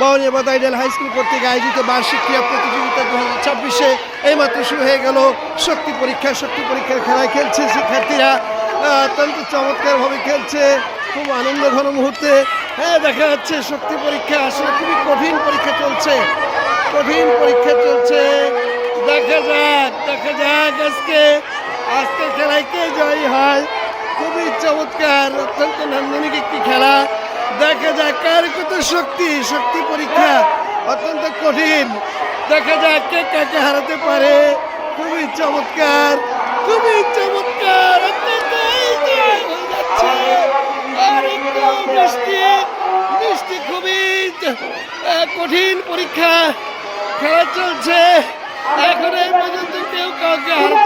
Bauniya বাদাইডাল high school কর্তৃক আয়োজিত বার্ষিক ক্রীড়া প্রতিযোগিতা দু হাজার ছাব্বিশে এইমাত্র শুরু হয়ে গেল। শক্তি পরীক্ষা, শক্তি পরীক্ষার খেলায় খেলছে শিক্ষার্থীরা। অত্যন্ত চমৎকারভাবে খেলছে। খুব আনন্দ ঘন মুহূর্তে। হ্যাঁ দেখা যাচ্ছে শক্তি পরীক্ষা আসলে খুবই কঠিন পরীক্ষা চলছে। কঠিন পরীক্ষা চলছে। দেখা যাক দেখা যাক আজকে। আজকে খেলায় কে জয়ী হয়? খুবই চমৎকার। অত্যন্ত নান্দনিক একটি খেলা। দেখা যাক কার কত শক্তি। শক্তি পরীক্ষা অত্যন্ত কঠিন। দেখা যাক কে কাকে হারাতে পারে। খুবই চমৎকার। খুবই চমৎকার। অত্যন্ত খুবই কঠিন পরীক্ষা। খেলা চলছে। এখন এই পর্যন্ত কেউ কাউকে হারাতে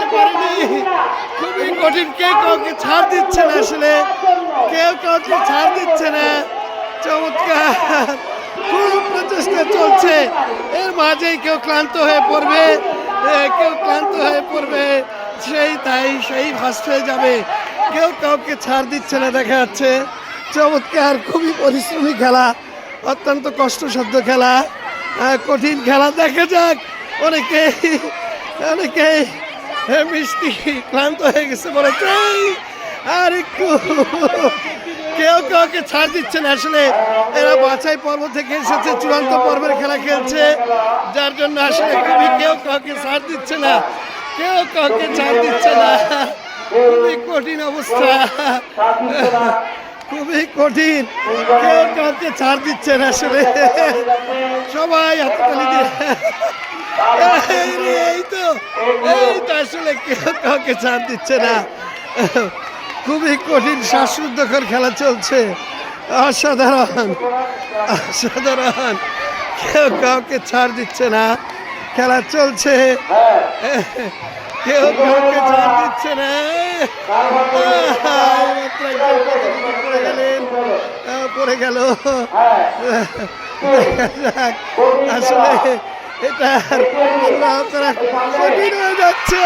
কঠিন, কেউ কাউকে ছাড় দিচ্ছে না আসলে। কেউ কাউকে ছাড় দিচ্ছে না। চমৎকার। খুব প্রচেষ্টা চলছে। এর মাঝেই কেউ ক্লান্ত হয়ে পড়বে। কেউ ক্লান্ত হয়ে পড়বে। সেই তাই, সেই ফার্স্ট হয়ে যাবে। কেউ কাউকে ছাড় দিচ্ছে না, দেখা যাচ্ছে। চমৎকার, খুবই পরিশ্রমী খেলা। অত্যন্ত কষ্টসাধ্য খেলা। কঠিন খেলা, দেখা যাক। অনেকে অনেকে এ, মিষ্টি ক্লান্ত হয়ে গেছে বলে "এই, আর একটু। কেউ কাউকে ছাড় দিচ্ছেন আসলে। এরা বাছাই পর্ব থেকে এসেছে চূড়ান্ত পর্বের খেলা খেলছে। যার জন্য আসলে খুবই কেউ কাউকে ছাড় দিচ্ছে না কেউ কাউকে ছাড় দিচ্ছে না। খুবই কঠিন অবস্থা। খুবই কঠিন। কেউ কাউকে ছাড় দিচ্ছেন আসলে। সবাই হাততালি দিয়ে এই তো কাউকে ছাড় দিচ্ছে না খুবই কঠিন শ্বাসরুদ্ধকর খেলা চলছে অসাধারণ অসাধারণ কেউ কাউকে ছাড় দিচ্ছে না খেলা চলছে কেউ কাউকে ছাড় দিচ্ছে না পড়ে গেলেন পড়ে গেল আসলে এটা আপনারা কঠিন হয়ে যাচ্ছে।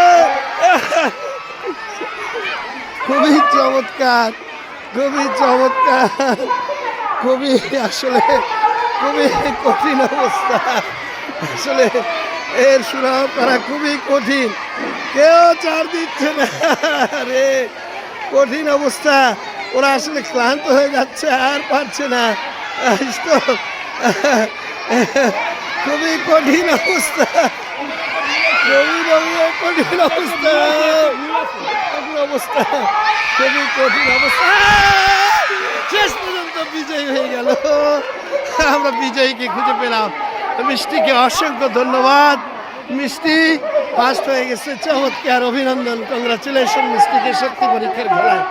খুবই চমৎকার খুবই চমৎকার, খুবই আসলে খুবই কঠিন অবস্থা। আসলে এর সুরাহ করা খুবই কঠিন। কেউ চার দিচ্ছে না। রে কঠিন অবস্থা। ওরা আসলে ক্লান্ত হয়ে যাচ্ছে, আর পারছে না। খুবই কঠিন অবস্থা। খুবই কঠিন অবস্থা। কঠিন অবস্থা। খুবই কঠিন অবস্থা! শেষ পর্যন্ত বিজয়ী হয়ে গেল। আমরা বিজয়ীকে খুঁজে পেলাম। মিষ্টিকে অসংখ্য ধন্যবাদ। মিষ্টি ফার্স্ট হয়ে গেছে। চমৎকার অভিনন্দন। কংগ্রাচুলেশন মিষ্টিকে শক্তি পরীক্ষার খেলায়।